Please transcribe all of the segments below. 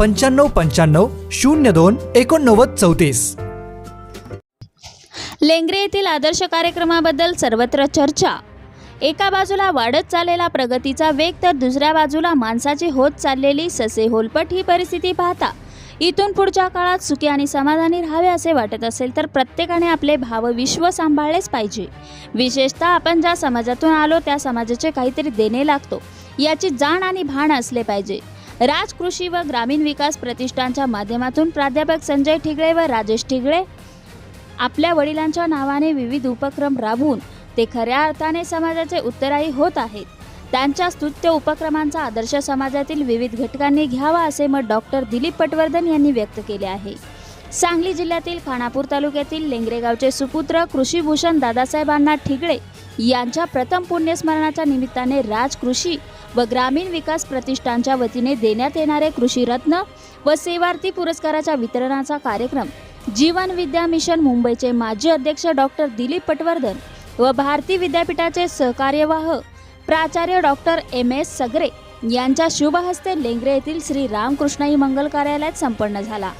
पंच्याण्णव पंच्याण्णव शून्य दोन एकोणनव्वद चौतीस. लेंगरे येथील आदर्श कार्यक्रमाबद्दल सर्वत्र चर्चा. एका बाजूला वाढत चाललेला प्रगतीचा वेग तर दुसऱ्या बाजूला माणसाची होत चाललेली ससे होलपट ही परिस्थिती पाहता. इथून पुढच्या काळात सुखी आणि समाधानी राहावे असे वाटत असेल तर प्रत्येकाने आपले भावविश्व सांभाळलेच पाहिजे. विशेषतः आपण ज्या समाजातून आलो त्या समाजाचे काहीतरी देणे लागतो. याची जाण आणि भान असले पाहिजे. राज कृषी व ग्रामीण विकास प्रतिष्ठानच्या माध्यमातून प्राध्यापक संजय ठिगळे व राजेश ठिगळे आपल्या वडिलांच्या नावाने विविध उपक्रम राबवून ते खऱ्या अर्थाने समाजाचे उत्तराई होत आहेत. त्यांच्या स्तुत्य उपक्रमांचा आदर्श समाजातील विविध घटकांनी घ्यावा असे मत डॉक्टर दिलीप पटवर्धन यांनी व्यक्त केले आहे. सांगली जिल्ह्यातील खानापूर तालुक्यातील लेंगरे गावचे सुपुत्र कृषीभूषण दादासाहेब अण्णा ठिगळे यांच्या प्रथम पुण्यस्मरणाच्या निमित्ताने राज कृषी व ग्रामीण विकास प्रतिष्ठानच्या वतीने देण्यात येणारे कृषी रत्न व सेवार्थी पुरस्काराच्या वितरणाचा कार्यक्रम जीवन विद्या मिशन मुंबईचे माजी अध्यक्ष डॉक्टर दिलीप पटवर्धन व भारती विद्यापीठाचे सहकार्यवाह प्राचार्य डॉक्टर एम एस सगरे यांच्या शुभहस्ते लेंगरे येथील श्री रामकृष्णाई मंगल कार्यालयात संपन्न झाला.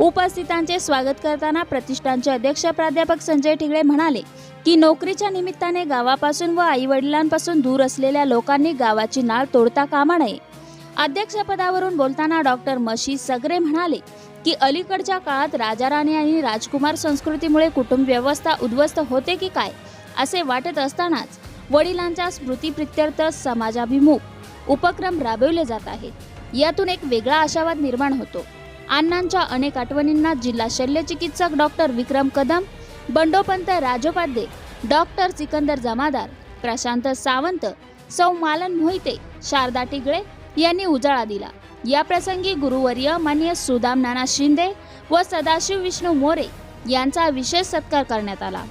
उपस्थितांचे स्वागत करताना प्रतिष्ठानचे अध्यक्ष प्राध्यापक संजय ठिगळे म्हणाले की नोकरीच्या निमित्ताने गावापासून व आईवडिलांपासून दूर असलेल्या लोकांनी गावाची नाळ तोडता कामा नये. अध्यक्षपदावरून बोलताना डॉक्टर मशी सगरे म्हणाले की अलीकडच्या काळात राजा राणी आणि राजकुमार संस्कृतीमुळे कुटुंब व्यवस्था उद्ध्वस्त होते की काय असे वाटत असतानाच वडिलांच्या स्मृतीप्रित्यर्थ समाजाभिमुख उपक्रम राबवले जात आहेत. यातून एक वेगळा आशावाद निर्माण होतो. अण्णांच्या अनेक आठवणींना जिल्हा शल्यचिकित्सक डॉक्टर विक्रम कदम बंडोपंत राजोपाध्ये डॉक्टर सिकंदर जमादार प्रशांत सावंत सौ मालन मोहिते शारदा टिगळे यांनी उजाळा दिला. या प्रसंगी गुरुवर्य मान्य सुदाम नाना शिंदे व सदाशिव विष्णू मोरे यांचा विशेष सत्कार करण्यात आला.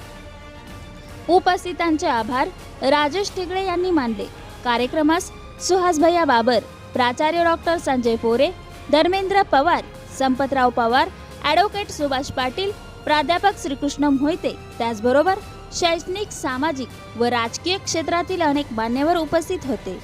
उपस्थितांचे आभार राजेश टिगळे यांनी मानले. कार्यक्रमास सुहास भैया बाबर प्राचार्य डॉक्टर संजय पोरे धर्मेंद्र पवार संपतराव पवार ॲडव्होकेट सुभाष पाटील प्राध्यापक श्रीकृष्ण मोहिते. त्याचबरोबर शैक्षणिक सामाजिक व राजकीय क्षेत्रातील अनेक मान्यवर उपस्थित होते.